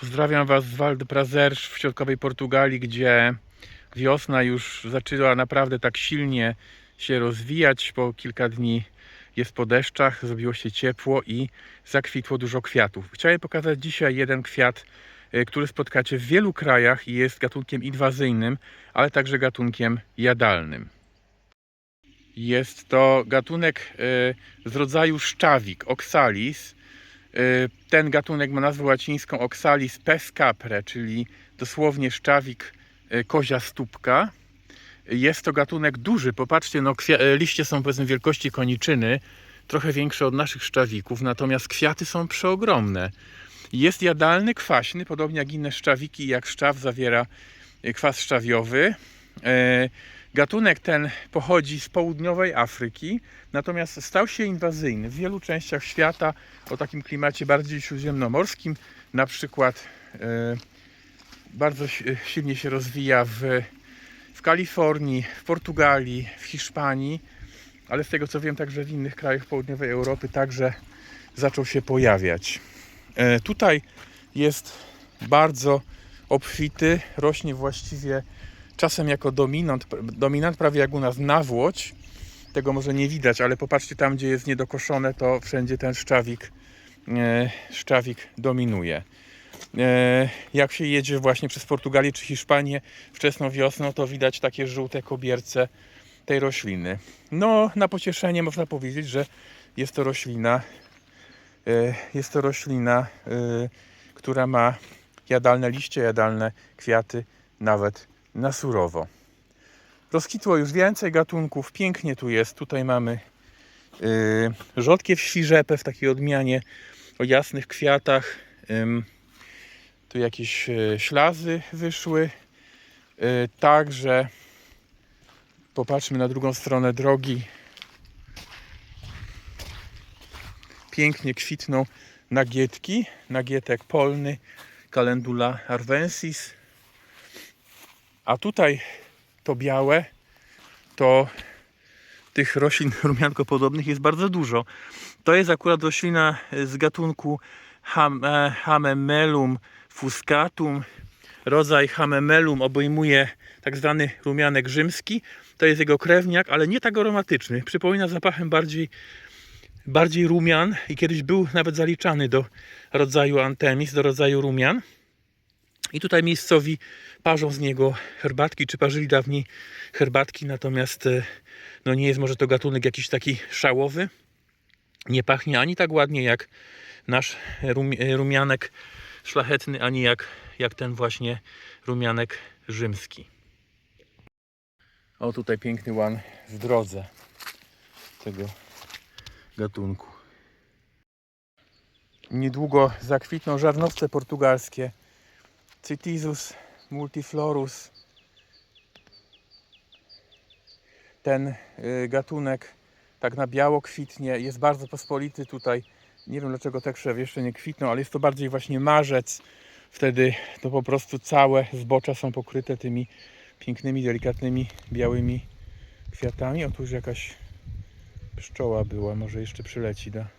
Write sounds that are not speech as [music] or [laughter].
Pozdrawiam Was z Valdeprazerz w środkowej Portugalii, gdzie wiosna już zaczęła naprawdę tak silnie się rozwijać. Po kilka dni jest po deszczach, zrobiło się ciepło i zakwitło dużo kwiatów. Chciałem pokazać dzisiaj jeden kwiat, e, który spotkacie w wielu krajach i jest gatunkiem inwazyjnym, ale także gatunkiem jadalnym. Jest to gatunek e, z rodzaju szczawik, oxalis. E, Ten gatunek ma nazwę łacińską Oxalis pescapre, czyli dosłownie szczawik e, kozia stópka. Jest to gatunek duży. Popatrzcie, no, e, liście są powiedzmy wielkości koniczyny, trochę większe od naszych szczawików, natomiast kwiaty są przeogromne. Jest jadalny, kwaśny, podobnie jak inne szczawiki, jak szczaw zawiera kwas szczawiowy. Gatunek ten pochodzi z południowej Afryki, natomiast stał się inwazyjny w wielu częściach świata o takim klimacie bardziej śródziemnomorskim. Na przykład e, bardzo si- silnie się rozwija w, w Kalifornii, w Portugalii, w Hiszpanii, ale z tego co wiem, także w innych krajach południowej Europy także zaczął się pojawiać. E, tutaj jest bardzo obfity, rośnie właściwie czasem jako dominant, dominant prawie jak u nas nawłoć. Tego może nie widać, ale popatrzcie tam, gdzie jest niedokoszone, to wszędzie ten szczawik, e, szczawik dominuje. E, jak się jedzie właśnie przez Portugalię czy Hiszpanię wczesną wiosną, to widać takie żółte kobierce tej rośliny. No, na pocieszenie można powiedzieć, że jest to roślina, e, jest to roślina, e, która ma jadalne liście, jadalne kwiaty, nawet na surowo. Rozkwitło już więcej gatunków, pięknie tu jest. Tutaj mamy yy, rzodkiew świrzepę w takiej odmianie o jasnych kwiatach. Ym, tu jakieś yy, ślazy wyszły. Yy, także popatrzmy na drugą stronę drogi. Pięknie kwitną nagietki, nagietek polny, calendula arvensis. A tutaj to białe, to tych roślin [laughs] rumiankopodobnych jest bardzo dużo. To jest akurat roślina z gatunku Ham- e, Hamemelum fuscatum. Rodzaj Hamemelum obejmuje tak zwany rumianek rzymski. To jest jego krewniak, ale nie tak aromatyczny. Przypomina zapachem bardziej, bardziej rumian i kiedyś był nawet zaliczany do rodzaju antemis, do rodzaju rumian. I tutaj miejscowi parzą z niego herbatki, czy parzyli dawniej herbatki, natomiast e, no nie jest może to gatunek jakiś taki szałowy. Nie pachnie ani tak ładnie jak nasz e, rumianek szlachetny, ani jak, jak ten właśnie rumianek rzymski. O tutaj piękny łan w drodze tego gatunku. Niedługo zakwitną żarnowce portugalskie Cytisus multiflorus. Ten y, gatunek tak na biało kwitnie, jest bardzo pospolity tutaj. Nie wiem dlaczego te krzewy jeszcze nie kwitną, ale jest to bardziej właśnie marzec. Wtedy to po prostu całe zbocza są pokryte tymi pięknymi, delikatnymi, białymi kwiatami. O tu już jakaś pszczoła była, może jeszcze przyleci da.